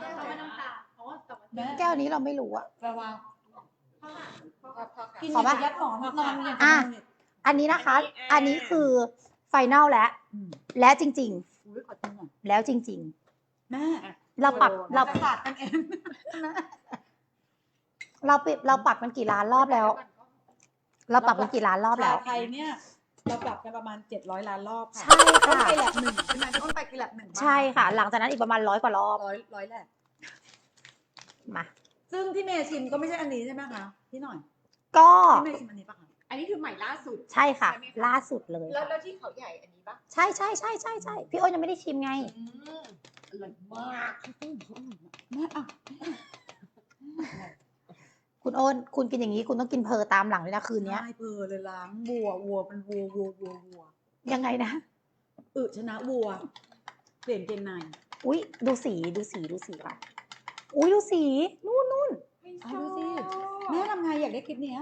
แก้วไม่น้ำตาลเพราะว่าแต่ว่าแม่แก้วนี้เราไม่รู้อะระวังข้าวหลามข้าวหลามกินขอปะยัดหมอนนอนอย่างอะนี้อันนี้นะคะ อันนี้อ่าอันนี้คือไฟนอลแล้วอืมและจริงอุ้ยขอจิ้มหน่อยๆแล้วจริงแม่ๆเราปรับเราจะขาดกันเองนะเราปรับเราปรับมันกี่ล้านรอบแล้ว เราปรับมันกี่ล้านรอบแล้วชาไทยเนี่ย เราปรับกันประมาณ 700 ล้านรอบค่ะใช่ต้นค่ะไปแลบหนึ่งใช่ไหมต้นไปคือแลบหนึ่งบ้างใช่ค่ะ หลังจากนั้นอีกประมาณร้อยกว่ารอบร้อยร้อยแลบมา ซึ่งที่เมย์ชิมก็ไม่ใช่อันนี้ใช่ไหมคะพี่หน่อยก็ที่เมย์ชิมอันนี้ปะคะอันนี้คือใหม่ล่าสุด ใช่ค่ะ ใช่ไหมคะ ล่าสุดเลยแล้วแล้วที่เขาใหญ่อันนี้ปะใช่ใช่ใช่ใช่ใช่พี่อ้นยังไม่ได้ชิมไง อืมอร่อยมากแม่อะ คุณอ้นคุณกินอย่างนี้คุณต้องกินเพอตามหลังเลยนะคืนเนี้ย ใช่เพอเลยล้างวัววัวเป็นวัววัววัววัวยังไงนะ อึชนะวัว เปลี่ยนเกงในอุ้ยดูสีดูสีดูสีค่ะอุ้ยดูสี นู่นนู่นเอาดูสิแม่ทำไงอยากได้คลิปเนี้ย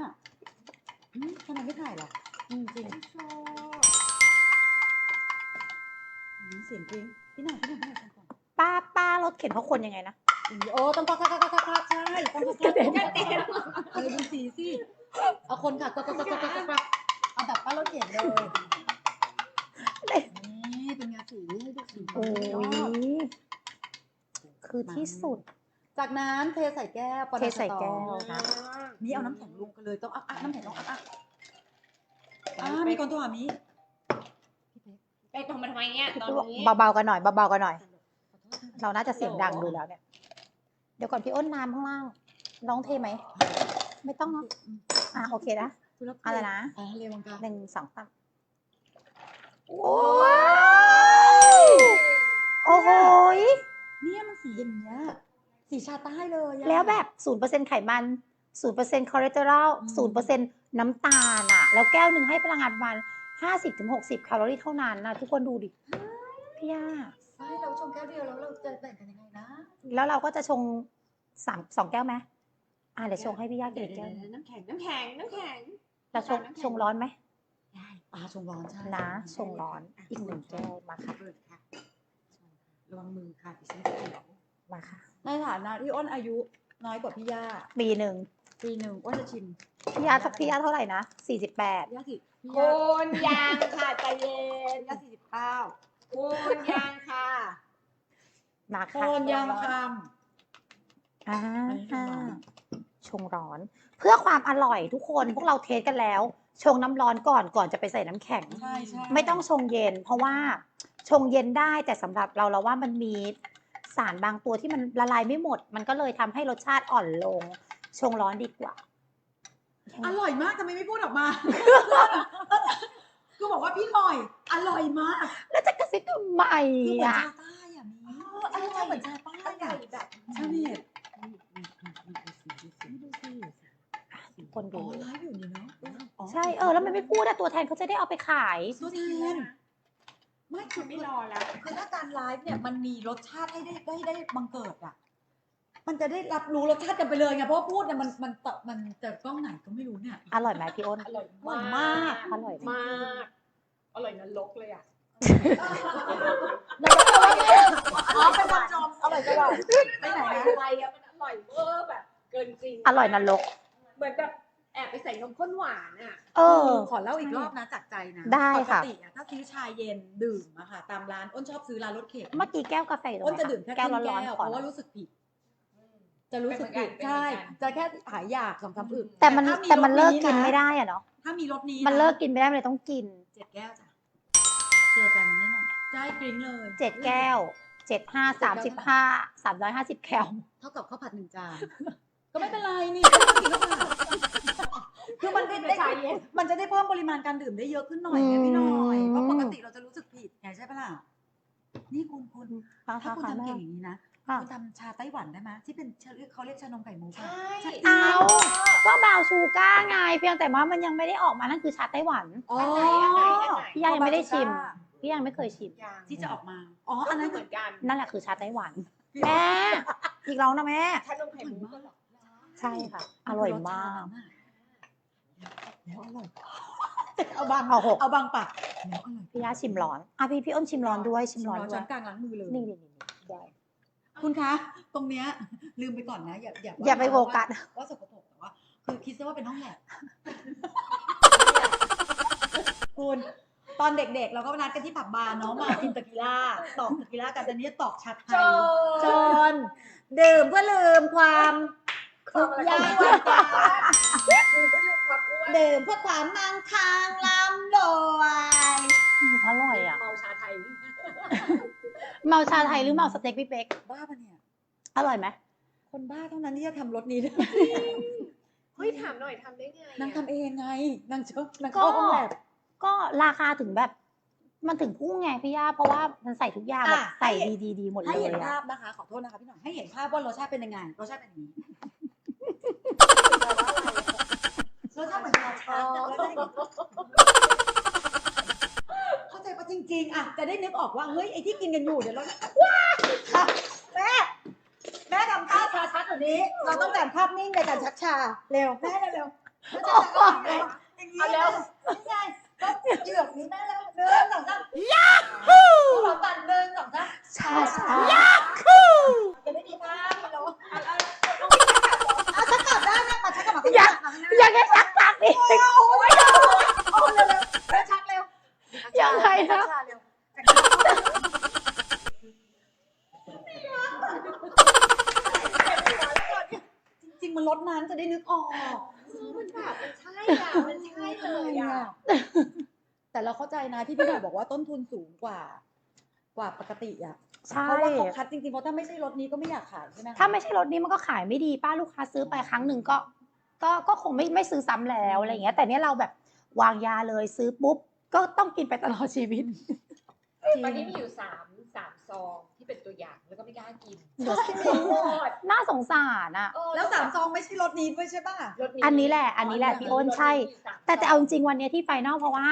อืมทำไมไม่ถ่ายล่ะอืมจริงชอบอืมเสียงจริงพี่หน่อยพี่หน่อยพี่หน่อยฟังก่อนป้าป้ารถเข็นเพราะคนยังไงนะอืม โอ้ต้องก็ก็ก็ก็ก็ใช่ต้องก็ก็ก็เออดูสีสิเอาคนค่ะก็ก็ก็ก็ก็ก็เอาแบบป้ารถเข็นเลยนี่เป็นไงสีดูสีโอ้ยคือที่สุด จากนั้นเทใส่แก้วปอเทใส่แก้วตอนี่เอาน้ำแข็งลงกันเลยต้องอักอักน้ำแข็งต้องอักอักอ่ามีคนโทรหามีไปทำมาทำไมเนี่ยตอนนี้เบาๆกันหน่อยเบาๆกันหน่อย เราน่าจะเสียงดังดูแล้วเนี่ย เดี๋ยวก่อนพี่อ้นน้ำข้างล่าง น้องเทไหม ไม่ต้องเนาะอะโอเคนะอะไรนะ อ่าเร็วมังกาหนึ่งสองสามโอ้ยโอ้โหยเนี่ยมันสีอย่างเงี้ยสีชาใต้เลยอะ แล้วแบบศูนย์เปอร์เซ็นต์ไขมันศูนย์เปอร์เซ็นต์คอเลสเตอรอลอืศูนมย์เปอร์เซ็นต์น้ำตาลอะแล้วแก้วหนึ่งให้พลังงานประมาณห้าสิบถึงหกสิบแคลอรี่เท่านั้นนะทุกคนดูดิ พี่ย่า ใช่เราชงแก้วเดียวแล้วเราจะแบ่งกันยังไงนะ แล้วเราก็จะชงสามสองแก้วไหมอ่าเดี๋ยวชงให้พี่ย่ากินอีกแก้วหนึ่งน้ำแข็งน้ำแข็งน้ำแข็งเราชงชงร้อนไหมได้อ่าชงร้อนใช่นะชงร้อนอีกหนึ่งแก้วมาค่ะเปิดค่ะระวังมือค่ะดิฉันจะเขียวมาค่ะ ในฐานะที่อ้นอายุน้อยกว่าพี่ย่าปีหนึ่งปีหนึ่งอ้นจะชิมพี่ย่าสักพี่ย่าเท่าไหร่นะสี่สิบแปดพี่ย่าสิพี่โคย่านยางค่ะใจเย็นพี่ย่าสี่สิบเก้าโคนยางค่ะ มาโคค่ะนยางคอ่าอันนี้ชงร้อนชงร้อน เพื่อความอร่อยทุกคนพวกเราเทสกันแล้ว ชงน้ำร้อนก่อนก่อนจะไปใส่น้ำแข็งำใช่ใช่ไม่ต้องชงเย็น เพราะว่าชงเย็นได้แต่สำหรับเราเราว่ามันมีสารบางตัวที่มันละลายไม่หมด มันก็เลยทำให้รสชาติอ่อนลง ชงร้อนดีกว่า อร่อยมากทำไมไม่พูดออกมาคือบอกว่าพี่หน่อย อร่อยมากแล้วจะกระซิบทำไมคือเหมือนอะชาใต้อะมีอร่อยเหมือนชาใต้ อร่ อะ อยแบบ ชาเน็ต ทุกคน อ๋ ดู อไลฟ์อยู่นี่เนาะ อ๋อใช่เออแล้วมันไม่พูดอะตัวแทนเขาจะได้เอาไปขายตัวแทนไม่คืคืออไม่รอแล้วคือถ้าการไลฟ์เนี่ยมันมีรสชาติให้ได้ได้ได้บังเกิดอะมันจะได้รับรู้รสชาติกันไปเลยไงเพราะว่าพูดเนี่ยมันมันตมันจะกล้องไหนก็ไม่รู้เนี่ยอร่อยไหมพี่อ้นอร่อยอร่อยมามากกอร่อยมากอร่อยนรกเลยอะอ๋อเป็นคนชมอร่อยจังเลยไปอไหนร่อยนะอะไรอะมันอร่อยเวอร์แบบ เกินจริงอร่อยนรกเหมือนแบบ แอบไปใส่นมข้นหวานอะเออ ขอเล่าอีกรอบนะจากใจนะได้ปกค่ะ ติอะถ้าซื้อชาเย็นดื่มอะค่ะ ตามร้านอ้นชอบซื้อร้านรถเข็นเมื่อกี้แก้วกาแฟอยู่ตรงอ้นไหนจะดื่มแค่แก้วครึ่งร้อนแก้วๆเพก่อน ราะว่ารู้สึกผิด จะรู้สึกผิดเป็นเหมือนกัน ใช่เป็นเหมือนกันจะแค่หายอยากสองสามอึกแต่มันถ้าแต่มันรสเลิกกินนะไม่ได้อะเนาะ ถ้ามีรสนี้มันเลิกกินไม่ได้มันเลยต้องกินเจ็ดแก้วจ้ะเจอกันแน่นอนได้กริ้งเลย เจ็ดแก้วเจ็ดห้าสามสิบห้าสามร้อยห้าสิบแคล เท่ากับข้าวผัดหนึ่งจาน ก็ไม่เป็นไรนี่ก็กินข้าวผัด คือมันได้ได้ชาเย็นมันจะได้เพิ่มปริมาณการดื่มได้เยอะขึ้นหน่อยไงพี่หน่อยเพราะปกติเราจะรู้สึกผิดไงใช่ปะล่ะนี่คุณคุณค่ะถ้าค่ะคุณค่ะทำแม่เก่งอย่างนี้นะค่ะคุณทำชาไต้หวันได้ไหมที่เป็นเขาเรียกเขาเรียกชานมไข่มุกใชอะ่เอาก็บราวน์ชูก้าไงเพียงแต่ว่ามันยังไม่ได้ออกมานั่นคือชาไต้หวันอ๋ออันไหนอันไหนอันไหนพี่ยังไม่ได้ชิมพี่ยังไม่เคยชิมอย่างที่จะออกมาอ๋ออัอันนนั้นั้นนเหมือนกันนั่นแหละคือชาไต้หวันพี่แม่อีกแล้วนะแม่ถ้านมไข่มุกก็หรอใช่ค่ะ อร่อยมาก แล้วอร่อย เอาบางเอาหกเอาบางปากแล้วอร่อยพี่ยาชิมร้อนอะพี่พี่อ้นชิมร้อนด้วยชิมร้อนด้วช้อยนกลางล้างมือเลยนี่นี่นี่นี่ได้คุณคะ ตรงเนี้ยลืมไปก่อนนะ อย่าอย่าอย่าไปโฟกัสว่าว่าสกปรกแต่ว่า คือคิดซะว่าเป็นห้องแลบคุณตอนเด็กๆ เราก็นัดกันที่ผับบาร์เนาะมากินตะกิล่าตอกตะกิล่ากันแต่นี้ตอกชัดไทจยจจน ดื่มเพื่อลืมความ ทุกข์ยากลำบากคือไม่ลืมความอ้วนดื่มเพื่อความมั่งคั่งร่ำรวยอร่อยอะ เมาชาไทย เมาชาไทยหรือเมาสเต็กพี่เป๊กบ้าปะเนี่ย อร่อยไหมคนบ้าเท่านั้นที่จะทำรถนี้ได้เฮ้ยถามหน่อยทำได้ไงอะนางทำเองไงนางชอบนางก็เข้าห้องแลบก็ราคาถึงแบบ มันถึงพุ่งไงพี่ย่าเพราะว่ามันใส่ทุกอย่างแบบอะใส่ให้ดีๆดีหมดเลให้ยเห็นอะภาพนะคะขอโทษนะคะพี่หน่อยให้เห็นภาพว่ารสชาติเป็นยังไงรสชาติเป็นอย่างนี้ รสชาติเหมือนชาชักแล้วได้เข้าใจปะจริง ๆ อะ จะได้นึกออกว่าเฮ้ยไอ้ที่กินกันอยู่เดี๋ยวเราว้าแม่แม่ทำท่าชาชักแบบนี้ เราต้องแต่งภาพนิ่งในการชักชาเร็วแม่เร็วๆแม่ชักชาเร็วอย่างนี้เอาเร็วนี่ไงก็เหยือกนี้แม่เร็วหนึ่งสองสามยาฮูขอปั่นหนึ่งสองสาม ชาชา จะได้มีภาพเนาะเอาชักกลับได้ไหมมาชักกลับมาข้างห อยา น้าก มาข้างหน้า อยากให้ชักปากดิ โอ้ยโอ้ยเร็วเร็วเร็วชักเร็ว ยังไงนะ ชักเร็วจริงๆมันลดนั้นจะได้นึกออก คือมันแบบมันใช่อะมันใช่เลยอะ แต่เราเข้าใจนะที่พี่หน่อยบอกว่าต้นทุนสูงกว่า กว่าปกติอะใช่ เพราะว่าเขาคัดจริงๆเพราะถ้าไม่ใช่รถนี้ก็ไม่อยากขายใช่ไหมคะถ้าไม่ใช่รถนี้มันก็ขายไม่ดีป้าลูกค้าซื้อไปครั้งหนึ่งก็ ก็ก็คงไม่ไม่ซื้อซ้ำแล้วอะไรอย่างเงี้ย แต่เนี้ยเราแบบวางยาเลยซื้อปุ๊บก็ต้องกินไปตลอดชีวิตจริงตอนนี้มีอยู่สามสามซองที่เป็นตัวอย่างแล้วก็ไม่กล้ากินเดี๋ยว หมดน่าสงสารอะ เออแล้วสามซองไม่ใช่รถนี้ด้วยใช่ป่ะ รถอันนี้แหละอันนี้แหละพี่อ้นใช่ แต่แต่เอาจริงๆวันเนี้ยที่ไฟนอลเพราะว่า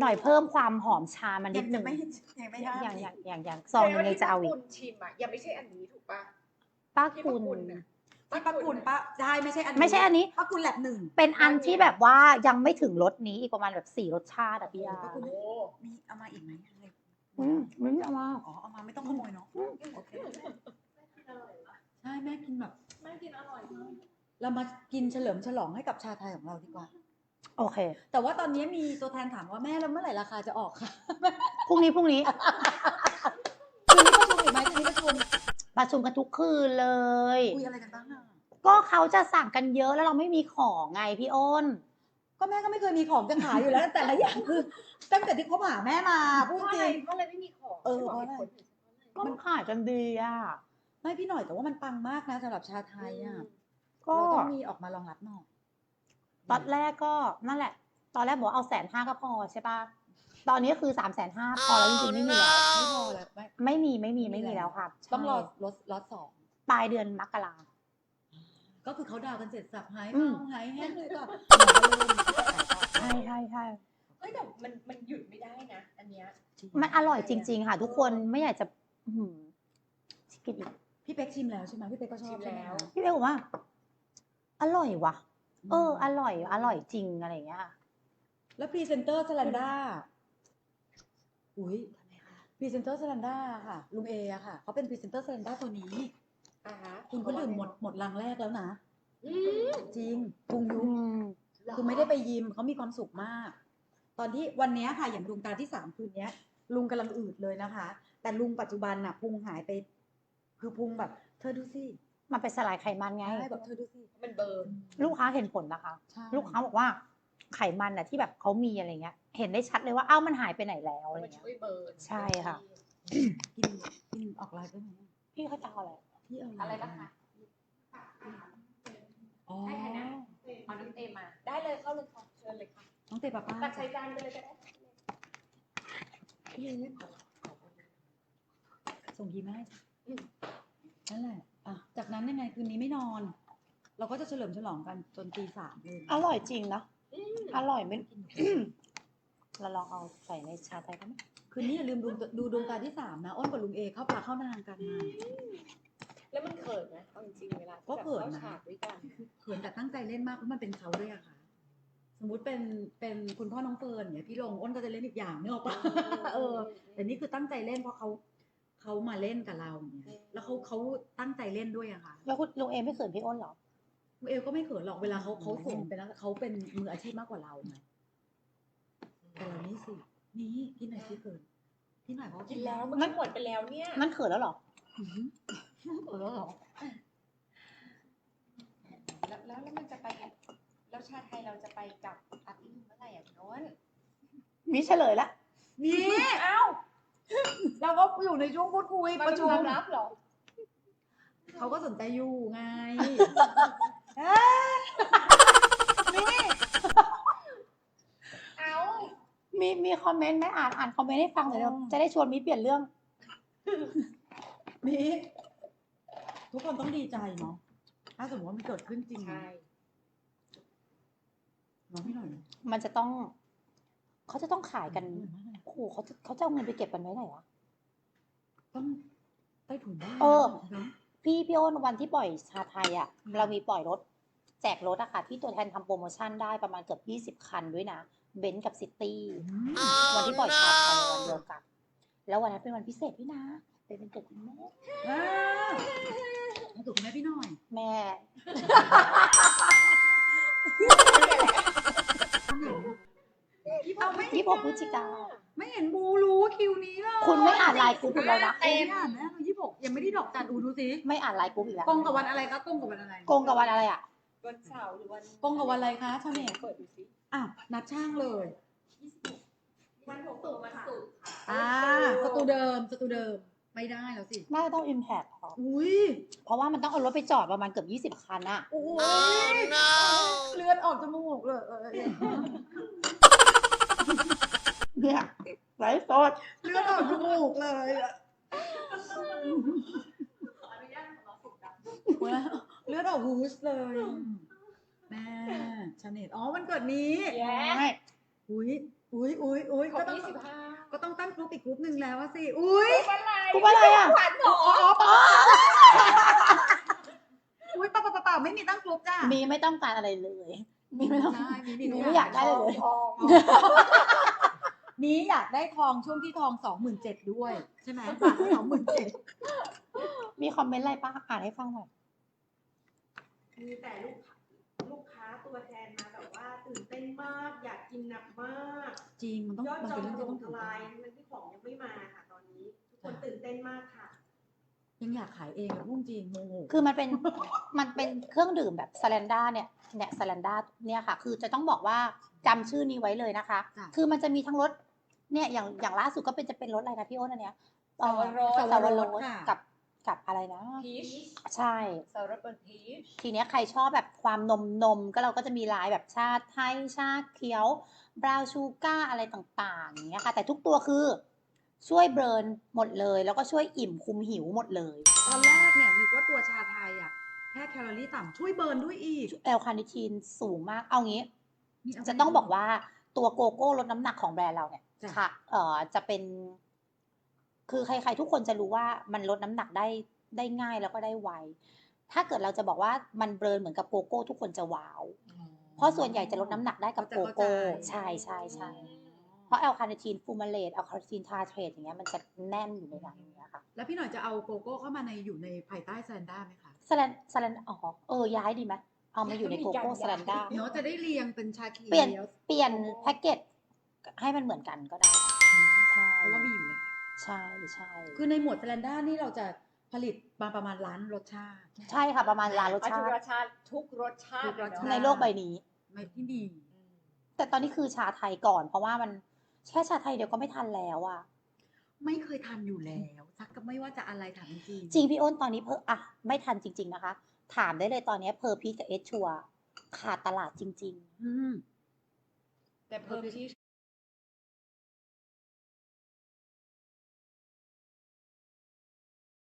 หน่อยเพิ่มความหอมชามันนิดนึง ยังไม่ยังไม่ได้อย่างอย่างอย่างอย่างซองหนึงยังจะเอาอีก คุณชิมอะยังไม่ใช่อันนี้ถูกปะป้าที่คุป้าณคุณน่ะ ที่ป้ากุลป้าใช่ไม่ใช่อันนี้ไม่ใช่อันนี้ป้ากุลแลบหนึ่งเป็นอันที่แบบว่ายังไม่ถึงรสนี้อีกประมาณแบบสี่รสชาติอะพี่ยาป้ากุลโอ้มีเอามาอีกไหมอะไรอืมไม่ได้เอามาอ๋อเอามาไม่ต้องขโมยเนาะโอเคใช่แม่กินแบบไม่กินอร่อยมากเรามากินเฉลิมฉลองให้กับชาไทยของเราดีกว่า โอเค แต่ว่าตอนนี้มีตัวแทนถามว่าแม่แล้วเมื่อไหร่ราคาจะออกค่ะพรุ่งนี้พรุ่งนี้คืนนี้ประชุมอีกไหมคืนนี้ประชุมประชุมกันทุกคืนเลย คุยอะไรกันบ้างอะก็เขาจะสั่งกันเยอะแล้วเราไม่มีของไงพี่อ้น ก็แม่ก็ไม่เคยมีของจะขายอยู่แล้ว แต่ละอย่างคือ ตั้งแต่ที่คบหาแม่มาพูดเพราะจอะไรริงเพราะอะไรไม่มีของเออไม่บกเพราะอะไรเหตุผลอยู่ก็มันขายกันดีอะ ไม่พี่หน่อยแต่ว่ามันปังมากนะสำหรับชาไทยอะก็เราต้องมีออกมารองรับหน่อย ตอนแรกก็นั่นแหละ ตอนแรกบอกว่าเอาแสนห้าก็พอใช่ปะตอนนี้คือสามแสนห้าพอแล้วจริงๆไม่มีแล้วไม่พอแล้วไม่ไม่มีไม่มีไม่มีแล้วค่ะต้องรอใช่รถรถสองปลายเดือนมกราก็คือเขาดาวน์กันเสร็จสับหายอืมเมาหายแห้งเลยก็ใช่ใช่ใช่เฮ้ยแต่มันมันหยุดไม่ได้นะอันเนี้ยมันอร่อยจริง ๆ ค่ะ ทุกคนไม่อยากจะอื้อหือกินอีกพี่เป๊กชิมแล้วใช่ไหมพี่เป๊กก็ชอบชิมใช่ไหมแล้วคะพี่เป๊กบอกว่า อร่อยว่ะ เออ อร่อย อร่อยจริงอะไรอย่างเงี้ย แล้วพรีเซนเตอร์สแลนด้าอุ้ยพรีเซนเตอร์สแลนด้าค่ะ ลุงเออะค่ะเขาเป็นพรีเซนเตอร์สแลนด้าตัวนี้ อ่าฮะคุณก็ดื่มหมดหมดลังแรกแล้วนะ อืมจริงพุงยุอืมคือไม่ได้ไปยิมเขามีความสุขมาก ตอนที่วันเนี้ยค่ะ อย่างลุงตาที่สามคืนเนี้ย ลุงกำลังอืดเลยนะคะ แต่ลุงปัจจุบันน่ะพุงหายไป คือพุงแบบ เธอดูสิ มันเป็นสลายไขมันไง ใช่แบบเธอดูสิมันเบิร์น ลูกค้าเห็นผลนะคะ ใช่ ลูกค้าบอกว่าไขมันน่ะที่แบบเขามีอะไรเงี้ย เห็นได้ชัดเลยว่าเอ้ามันหายไปไหนแล้วอะไรมันเงี้ย ช่วยเบิร์นใช่ค่ะ กินกินออกไลน์ได้ไหมพี่เขาจะเอาอะไรพี่เอาอะไรบ้างคะอ๋อให้ใครนะ เอาน้ำเต็มมาได้เลยเข้าเลยค่ะเชิญเลยค่ะน้องเตป้าป้าตักใส่จานไปเลยก็ได้พี่เล็กส่งทีมาให้จ้ะนั่นแหละอะ จากนั้นยังไงคืนนี้ไม่นอน เราก็จะเฉลิมฉลองกันจนตีสามเลยอร่อยจริงนะอืมอร่อยไม่ เราลองเอาใส่ในชาไทยกันไหมคืนนี้อย่าลืมดูดูดวงตาที่สามนะอ้นกับลุงเอเข้าปลาเข้านางกันมาแล้วมันเขินไหมเอาจริงๆเวลาที่ก็เขินแบบนะข้าฉากด้วยกันเขินแต่ตั้งใจเล่นมากเพราะมันเป็นเขาด้วยอะค่ะ สมมุติเป็นเป็นคุณพ่อน้องเฟิร์นเนี่ยพี่ลงอ้นก็จะเล่นอีกอย่างนึกออกปะเออแต่นี่คือตั้งใจเล่นเพราะเขา เขามาเล่นกับเราอย่างเงี้ยแล้วเขาเขาตั้งใจเล่นด้วยอะค่ะแล้วคุณลุงเอไม่เขินพี่อ้นเหรอคุณเอลก็ไม่เขินหรอกเวลาเขาเขาเห็นเป็นแล้วเขาเป็นมืออาชีพมากกว่าเราไงแต่เรานี่สินี่พี่หน่อยสิเขินพี่หน่อยเขากินแล้วมันหมดไปแล้วเนี่ยนั่นเขินแล้วเหรอเออเหรอแล้วแล้วแล้วมันจะไปกับแล้วชาไทยเราจะไปกับอาร์ตี้เมื่อไหร่อะพี่โน้นมีเฉลยละนี่เอ้า เราก็อยู่ในช่วงพูดคุยมันประเป็นชุมความลับเหรอเขาก็สนใจอยู่ไงเอ้ามีมีคอมเมนต์ไหมอ่านอ่านคอมเมนต์ให้ฟังหน่อยเดี๋ยวจะได้ชวนมีเปลี่ยนเรื่อง นี่ทุกคนต้องดีใจเนาะถ้าสมมติว่ามันเกิดขึ้นจริงใช่เน้องพี่หน่อย มันจะต้อง เขาจะต้องขายกันโอ้โหเขาจะเขาจะเอาเงินไปเก็บกันไว้ไหนวะต้องใต้ถุนบ้านเออเนาะพี่พี่อ้นวันที่ปล่อยชาไทยอะ เรามีปล่อยรถ แจกรถอะค่ะที่ตัวแทนทำโปรโมชั่นได้ประมาณเกือบยี่สิบคันด้วยนะเบนซ์กับซิตี้วันที่ปล่อยชาไทยในวันเดียวกัน แล้ววันนั้นเป็นวันพิเศษด้วยนะเป็นวันเกิดคุณแม่อ่าถูกไหมพี่หน่อย แม่ พฤศจิกา ไม่เห็นบูรู้ว่าคิวนี้เลยคุณไม่อ่านไลน์กรุ๊ปอีกแล้วนะเต็มอ่านนะยี่สิบหกยังไม่ได้ดอกจันอูดูสิไม่อ่านไลน์กรุ๊ปอีกแล้วกงกับวันอะไรคะกงกับวันอะไรโกงกับวันอะไรอะ วันเสาร์หรือวันกงกับวันอะไรคะชาวเน็ตเปิดดูสิอะนัดช่างเลยวันศุกร์วันศุกร์ค่ะอ่าสตูเดิมสตูเดิมไม่ได้แล้วสิ น่าจะต้อง impact พออุ้ยเพราะว่ามันต้องเอารถไปจอดประมาณเกือบยี่สิบคันอะโอ้ยเลือดออกจมูกเลย เนี่ยไลฟ์สดเลือดออกจมูกเลยอะขออนุญาตของเราสุกดังเลือดออกฮูสเลย แม่ชาเน็ตอ๋อวันเกิดนี้แย่ไม่อุ้ยอุ้ยอุ้ยอุ้ยครก็บต้องยี่สิบห้าก็ต้องตั้งกรุ๊ปอีกกรุ๊ปหนึ่งแล้วอะสิอุ้ยวันอะไรกูว่าอะไรอะขวัญหรออุ้ยเปล่าเปล่าเปล่าไม่มีตั้งกรุ๊ปจ้ะมีไม่ต้องการอะไรเลย มีไม่ต้องใช่มีมีมีทุไม่อยากได้เลยทอง นี้อยากได้ทองช่วงที่ทองสองหมื่นเจ็ดด้วย ใช่ไหมบาทสองหมื่นเจ็ดมีคอมเมนต์อะไรป้าอ่านให้ฟังหน่อยมีแต่ลูกค้าลูกค้าตัวแทนมาแบบว่าตื่นเต้นมากอยากกินหนักมากจริงมันต้องยอดมันจอเป็นงเรื่องถที่ต้องล่มทตื่นลายเต้นทั้งที่ของยังไม่มาค่ะ ตอนนี้ทุกคนตื่นเต้นมากค่ะ ยังอยากขายเองเลยพูดจริงโมโหคือมันเป็นมันเป็นเครื่องดื่มแบบสแลนด้าเนี่ยเนี่ยสแลนด้าเนี่ยค่ะ คือจะต้องบอกว่าจำชื่อนี้ไว้เลยนะคะจ้ะคือมันจะมีทั้งรส เนี่ยอย่างอย่างล่าสุดก็เป็นจะเป็นรสอะไรนะพี่อ้นอันเนี้ยเอ่อสาวสาวรรสสค่ะกับกับอะไรนะพีชใช่สารบัญพีชทีเนี้ยใครชอบแบบความนมนมก็เราก็จะมีลายแบบชาไทยชาเขียวบราวน์ชูการ์อะไรต่างๆอย่างเงี้ยค่ะ แต่ทุกตัวคือช่วยเบิร์นหมดเลย แล้วก็ช่วยอิ่มคุมหิวหมดเลย ตอนแรกเนี่ยนึกว่าตัวชาไทยอะแค่แคลอรี่ต่ำช่วยเบิร์นด้วยอีกแอลคาเนทีนสูงมากเอางี้นี่เาไปจะต้องบอกว่าตัวโกโก้ลดน้ำหนักของแบรนด์เราเนี่ยจ้ะ ค่ะเอ่อจะเป็น คือใคร ๆ ทุกคนจะรู้ว่ามันลดน้ำหนักได้ได้ง่ายแล้วก็ได้ไว ถ้าเกิดเราจะบอกว่ามันเบิร์นเหมือนกับโกโก้ ทุกคนจะว้าว เพราะส่วนใหญ่จะลดน้ำหนักได้กับโกโก้ใช่ใช่ใช่เพราะแอลคาเนทีนฟูมาเลตแอลคาเนทีนทาเทรตอย่างเงี้ยมันจะแน่นอยู่ในนั้นอย่างเงี้ยค่ะ แล้วพี่หน่อยจะเอาโกโก้เข้ามาในอยู่ในภายใต้แซนด้าไหมคะสแลนสแลนอ๋อเออย้ายดีไหมเอามาอยู่ในโกโก้สแลนด้าเนาะจะได้เรียงเป็นชาเขียวเปลี่ยนเปลี่ยนแพ็กเกจ ให้มันเหมือนกันก็ได้ ใช่เพราะว่ามีอยู่แล้วใช่ใช่คือในหมวดแซนด้านี่เราจะผลิตมาประมาณล้านรสชาติ ใช่ค่ะประมาณล้านรสทุชากรติสชาติทุกรสชาติทุกรสชาติในโลกใบนี้ไม่ที่มีแต่ตอนนี้คือชาไทยก่อน เพราะว่ามันแค่ชาไทยเดียวก็ไม่ทันแล้วอะไม่เคยทำอยู่แล้วซักก็ไม่ว่าจะอะไรถามจริงจริงพี่อ้นตอนนี้เพออะไม่ทันจริง ๆนะคะ ถามได้เลยตอนนี้เพอร์พีกับเอชชัวขาดตลาดจริงอืมแต่เพิ่มที่